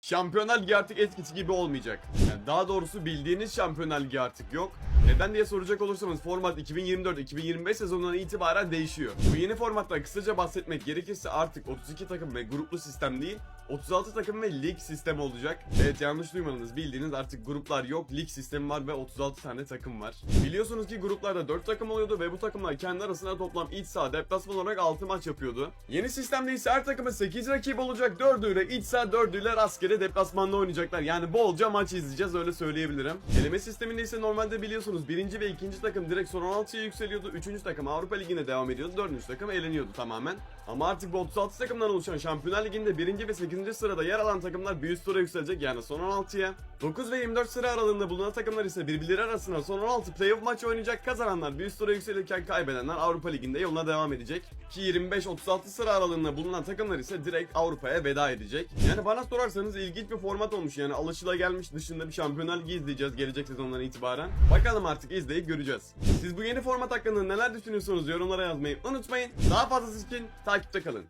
Şampiyonlar Ligi artık eskisi gibi olmayacak. Yani daha doğrusu bildiğiniz Şampiyonlar Ligi artık yok. Neden diye soracak olursanız format 2024-2025 sezonundan itibaren değişiyor. Bu yeni formattan kısaca bahsetmek gerekirse artık 32 takım ve gruplu sistem değil 36 takım ve lig sistemi olacak. Evet yanlış duymadınız bildiğiniz artık gruplar yok lig sistemi var ve 36 tane takım var. Biliyorsunuz ki gruplarda 4 takım oluyordu ve bu takımlar kendi arasında toplam iç saha deplasman olarak 6 maç yapıyordu. Yeni sistemde ise her takımın 8 rakip olacak 4'üyle iç saha 4'üyle rastgele deplasmanda oynayacaklar. Yani bolca maç izleyeceğiz öyle söyleyebilirim. Eleme sisteminde ise normalde biliyorsunuz birinci ve ikinci takım direkt son 16'ya yükseliyordu. Üçüncü takım Avrupa Ligi'ne devam ediyordu. Dördüncü takım eleniyordu tamamen. Ama artık bu 36 takımdan oluşan Şampiyonlar Ligi'nde birinci ve 8. sırada yer alan takımlar bir üst tura yükselecek yani son 16'ya. 9 ve 24 sıra aralığında bulunan takımlar ise birbirleri arasında son 16 playoff maçı oynayacak. Kazananlar bir üst tura yükselirken kaybedenler Avrupa Ligi'nde yoluna devam edecek. Ki 25-36 sıra aralığında bulunan takımlar ise direkt Avrupa'ya veda edecek. Yani bana sorarsanız ilginç bir format olmuş yani alışılagelmiş dışında bir Şampiyonlar Ligi izleyeceğiz gelecek sezondan itibaren. Bakalım artık izleyip göreceğiz. Siz bu yeni format hakkında neler düşünüyorsunuz yorumlara yazmayı unutmayın. Daha fazlası için takipte kalın.